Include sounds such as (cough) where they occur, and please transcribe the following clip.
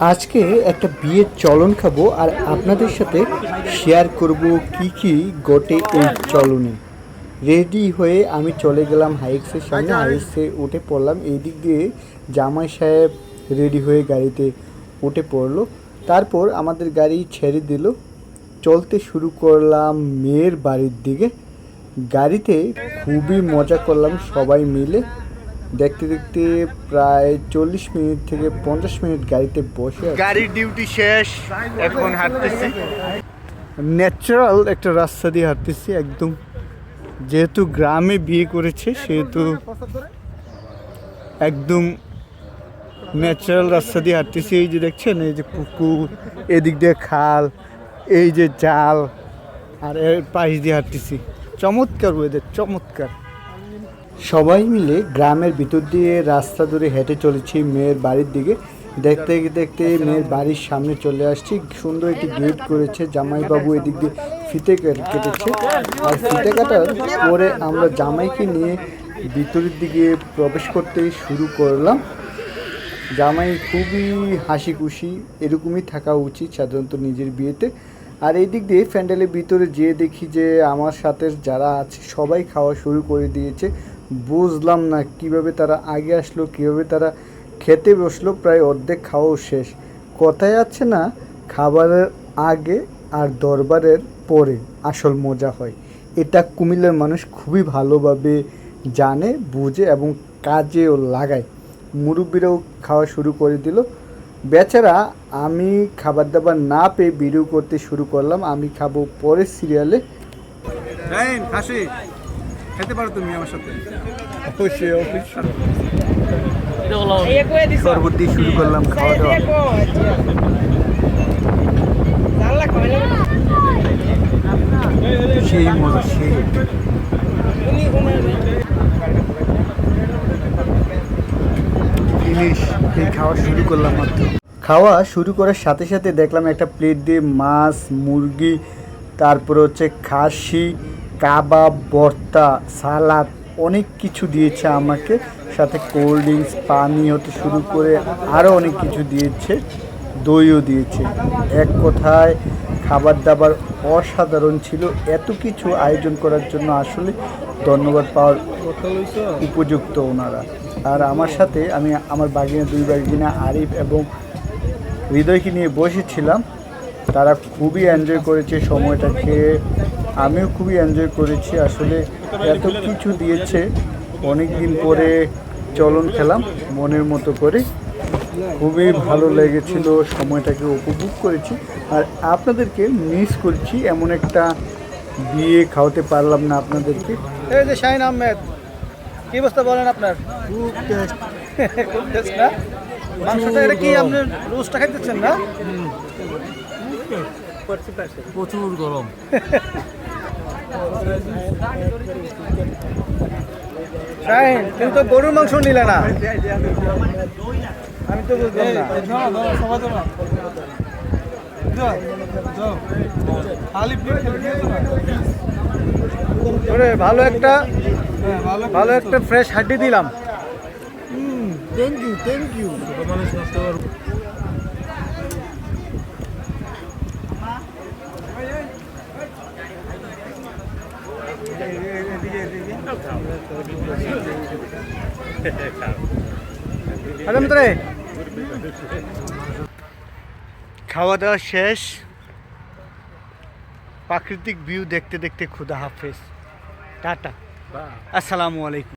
আজকে একটা বিয়ের চলন খাব আর আপনাদের সাথে শেয়ার করব কি কি গোটে এই চলনে। রেডি হয়ে আমি চলে গেলাম হাইক্সের সামনে। হাইক্সে উঠে পড়লাম। এই দিক দিয়ে জামাই সাহেব রেডি হয়ে গাড়িতে উঠে পড়ল। তারপর আমাদের গাড়ি ছেড়ে দিল। চলতে শুরু করলাম মেয়ের বাড়ির দিকে। গাড়িতে খুবই মজা করলাম সবাই মিলে। দেখতে দেখতে প্রায় চল্লিশ মিনিট থেকে পঞ্চাশ মিনিট গাড়িতে বসে গাড়ির ডিউটি শেষ এখন হাঁটতেছি। ন্যাচারাল একটা রাস্তা দিয়ে হাঁটতেছি একদম যেহেতু গ্রামে বিয়ে করেছে সেহেতু একদম ন্যাচারাল রাস্তা দিয়ে হাঁটতেছি। এই যে দেখছেন এই যে পুকুর এদিক দিয়ে খাল এই যে জাল আর এর পাশ দিয়ে হাঁটতেছি। চমৎকার ওয়েদার চমৎকার। সবাই মিলে গ্রামের ভিতর দিয়ে রাস্তা ধরে হেঁটে চলেছি মেয়ের বাড়ির দিকে। দেখতে দেখতে মেয়ের বাড়ির সামনে চলে আসছি। সুন্দর একটি গেট করেছে। জামাইবাবু এদিক দিয়ে ফিতে কেটে- কেটেছে। আর ফিতে কাটার পরে আমরা জামাইকে নিয়ে ভিতরের দিকে প্রবেশ করতে শুরু করলাম। জামাই খুবই হাসি খুশি এরকমই থাকা উচিত সাধারণত নিজের বিয়েতে। আর এই দিক দিয়ে প্যান্ডেলের ভিতরে যেয়ে দেখি যে আমার সাথে যারা আছে সবাই খাওয়া শুরু করে দিয়েছে। বুঝলাম না কীভাবে তারা আগে আসলো, কীভাবে তারা খেতে বসল, প্রায় অর্ধেক খাওয়াও শেষ। কথায় আছে না, খাবারের আগে আর দরবারের পরে আসল মজা হয়। এটা কুমিল্লার মানুষ খুবই ভালোভাবে জানে, বুঝে এবং কাজেও লাগায়। মুরব্বীরাও খাওয়া শুরু করে দিল। বেচারা, আমি খাবার দাবার না পেয়ে ভিডিও করতে শুরু করলাম, আমি খাব পরের সিরিয়ালে খেতে পারো তুমি আমার সাথে। অবশ্যই অবশ্যই। দিয়ে শুরু করলাম খাওয়া দাওয়া। সেই মজা সেই। জিনিস এই খাওয়া শুরু করলাম মাত্র। খাওয়া শুরু করার সাথে সাথে দেখলাম একটা প্লেট দিয়ে মাছ মুরগি তারপর হচ্ছে খাসি কাবাব, ভর্তা, সালাদ অনেক কিছু দিয়েছে আমাকে। সাথে কোল্ড ড্রিঙ্কস পানি হতে শুরু করে আরও অনেক কিছু দিয়েছে, দইও দিয়েছে। এক কথায় খাবার দাবার অসাধারণ ছিল। এত কিছু আয়োজন করার জন্য আসলে ধন্যবাদ পাওয়ার উপযুক্ত ওনারা। আর আমার সাথে আমি আমার বাগিনা, দুই বাগিনা, আরিফ এবং হৃদয়কে নিয়ে বসেছিলাম। তারা খুবই এনজয় করেছে সময়টাকে। আমিও খুবই এনজয় করেছি। আসলে এত কিছু দিয়েছে অনেক দিন পরে চলন খেলাম মনের মতো করে। খুবই ভালো লেগেছিল সময়টাকে উপভোগ করেছি। আর আপনাদেরকে মিস করছি এমন একটা বিয়ে খাওয়াতে পারলাম না আপনাদেরকে। এই যে শাহিন আহমেদ কি অবস্থা বলেন আপনার? খুব টেস্ট খুব টেস্ট না? মাংসটা এটা কি আপনি রোস্টটা খাইতেছেন না? প্রচুর গরম। তুমি তো গরুর মাংস নিলে না। আমি তো বুঝলাম না। ভালো একটা ভালো একটা ফ্রেশ হাড্ডি দিলাম। Thank you thank you (laughs) মিত্রে। খাওয়া দাওয়া শেষ। প্রাকৃতিক ভিউ দেখতে দেখতে খুদা হাফেজ। টাটা। আসসালামু আলাইকুম।